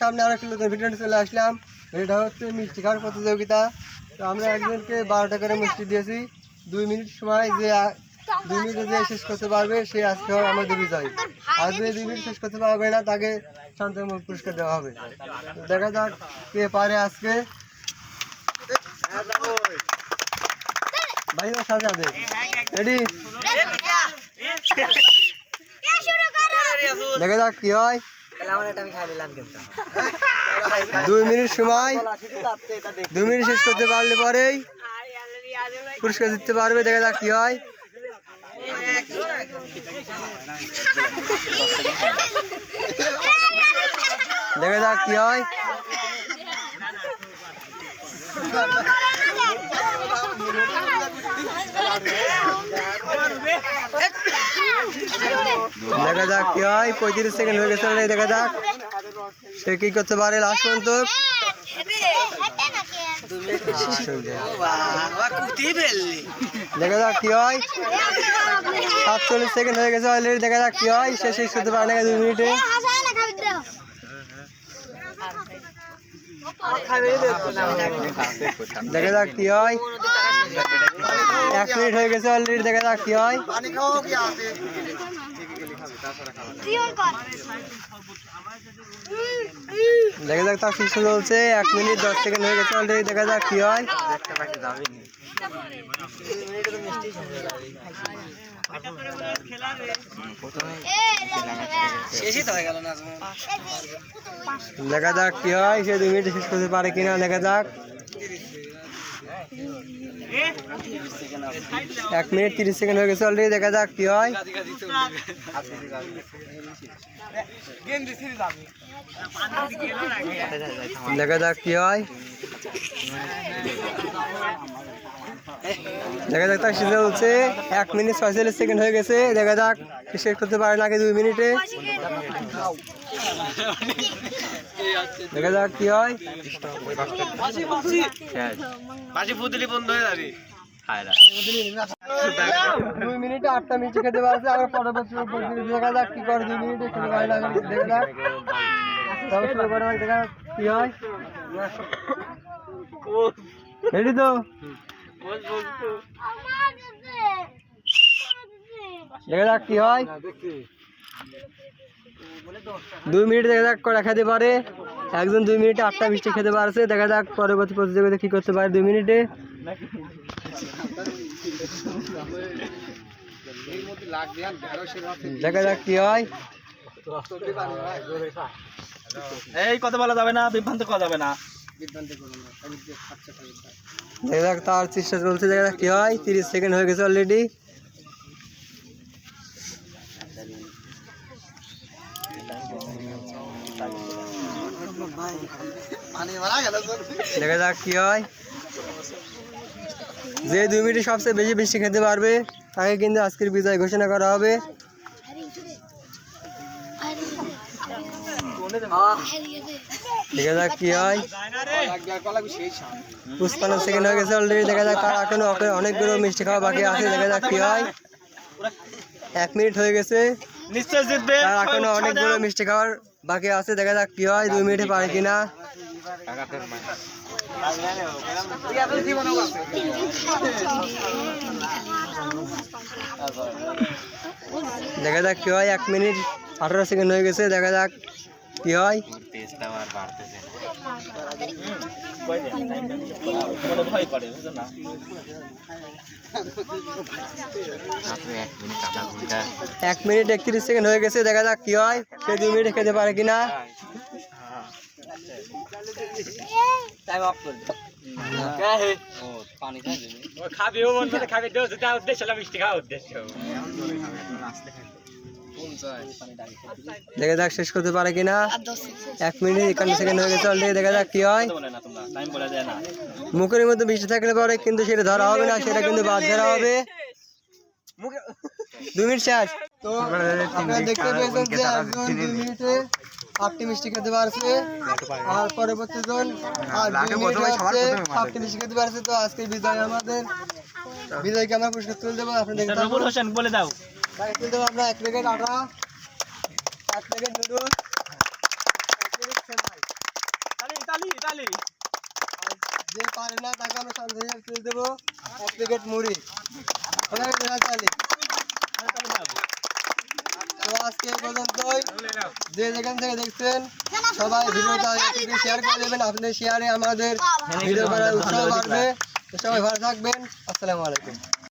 সামনে আরও একটা নতুন ভিডিও চলে আসলাম। এটা হচ্ছে মিষ্টি খাওয়ার প্রতিযোগিতা। তো আমরা একজনকে বারোটা করে মিষ্টি দিয়েছি। দুই মিনিট সময় যে দুই মিনিটে যে শেষ করতে পারবে সে আজকে হবে আমাদের বিজয়। আর যে দুই মিনিট শেষ করতে পারবে না তাকে শান্তমূলক পুরস্কার দেওয়া হবে। দেখা যাক কে পারে আজকে। ভাই আছে রেডি দেখা যাক কি হয়। দুই মিনিট সময়। দুই মিনিট শেষ করতে পারলে পরেই। পুরস্কার জিততে পারবে দেখা যাক কি হয়। দেখা যাক কি হয়। দেখা যাক কি হয়। পঁয়ত্রিশ সেকেন্ড হয়ে গেছে দেখা যাক। সে কি করতে পারে লাস্ট পর্যন্ত দেখা যাক কি হয়। সাতচল্লিশ সেকেন্ড হয়ে গেছে অলরেডি, দেখা যাক কি হয়। সে শেষ করতে পারে না দুই মিনিটে। দেখা যাক কি হয়। এক মিনিট হয়ে গেছে অলরেডি, দেখা যাক কি হয়। দেখা যাক তার শীর্ষ চলছে। এক মিনিট, দশ সেকেন্ড হয়ে গেছে অলরেডি দেখা যাক কি হয়। দেখা যাক কি হয়, সে দুই মিনিট শেষ করতে পারে কিনা, দেখা যাক। এক মিনিট তিরিশ সেকেন্ড হয়ে গেছে অলরেডি দেখা যাক কি হয়। দেখা যাক কি হয়। দেখা যাক তার সিজন হচ্ছে এক মিনিট ছয়চল্লিশ সেকেন্ড হয়ে গেছে। দেখা যাক শেষ করতে পারে নাকি দুই মিনিটে। দেখা যাক কি হয়। দুই মিনিটে আটটা খেতে পারছে পরবর্তী দেখা যাক কি করে দুই মিনিটে খেতে পারে না দেখা যাক। তবে শুরু করা দেখা কি হয়। রেডি তো? দেখা যাক কি হয়। দুই মিনিট দেখা যাক করা খেতে পারে। একজন দুই মিনিটে আটটা মিষ্টি খেতে পারছে। দেখা যাক পরবর্তী প্রতিযোগিতা কি করতে পারে দুই মিনিটে। দেখা যাক কি হয়। এই কথা বলা যাবে না বিভ্রান্ত করা যাবে না। দেখা যাক তার চেষ্টা চলছে দেখা যাক কি হয় তিরিশ সেকেন্ড হয়ে গেছে অলরেডি দেখা যাক কি হয় যে দুই মিনিটে সবচেয়ে বেশি মিষ্টি খেতে পারবে তাকে কিন্তু আজকের বিজয় ঘোষণা করা হবে দেখা যাক কি হয়। পুষ্পান্ন সেকেন্ড হয়ে গেছে অলরেডি দেখা যাক তার এখনও অনেকগুলো মিষ্টি খাওয়া বাকি আছে দেখা যাক কি হয়। এক মিনিট হয়ে গেছে। নিশ্চয় জিতবে। তার এখনও অনেকগুলো মিষ্টি খাওয়ার বাকি আছে দেখা যাক কি হয় দুই মিনিটে পারে কিনা। দেখা যাক কি হয় এক মিনিট আঠারো সেকেন্ড হয়ে গেছে দেখা যাক কি হয়। ভয় করে বুঝো না? এক মিনিট একত্রিশ সেকেন্ড হয়ে গেছে দেখা যাক কি হয় সে দুই মিনিটে খেতে পারে কিনা। টাইম অফ করে কে ও পানি খাই দেবে। ও খাবি ও মন খাবি উদ্দেশ্য মিষ্টি খাওয়া উদ্দেশ্য। দেখা যাক শেষ করতে পারে কিনা। এক মিনিট, একান্ন সেকেন্ড হয়ে গেছে অলরেডি দেখা যাক কি হয়। মুখের মধ্যে বৃষ্টি থাকলে পরে কিন্তু সেটা ধরা হবে না, সেটা কিন্তু বাদ ধরা হবে। দুই মিনিট শেষ। তো আপনারা দেখতে পেয়েছেন যে একজন মিনিটে মিষ্টি খেতে পারছে, আর পরবর্তী জন আর হচ্ছে মিষ্টি খেতে পারছে। তো আজকে বিজয় আমাদের। বিজয়কে আমরা পুরস্কার তুলে দেবো? আপনি দেখতে হোসেন, বলে দাও। দেবো আমরা এক প্যাকেট আটা এক প্যাকেট নুডলস এক প্যাকেট দেখছেন ভাই তালি তালি তালি যে পারে না তাকে আমরা সন্দেহ তুলে দেবো এক প্যাকেট মুড়ি। ওখানে চালি তো আজকে এই পর্যন্তই। যে যেখান থেকে দেখছেন সবাই ভিডিওটা শেয়ার করে দেবেন। আপনাদের শেয়ারে আমাদের ভিডিও করার উৎসাহ বাড়বে। সবাই ভালো থাকবেন। আসসালামু আলাইকুম।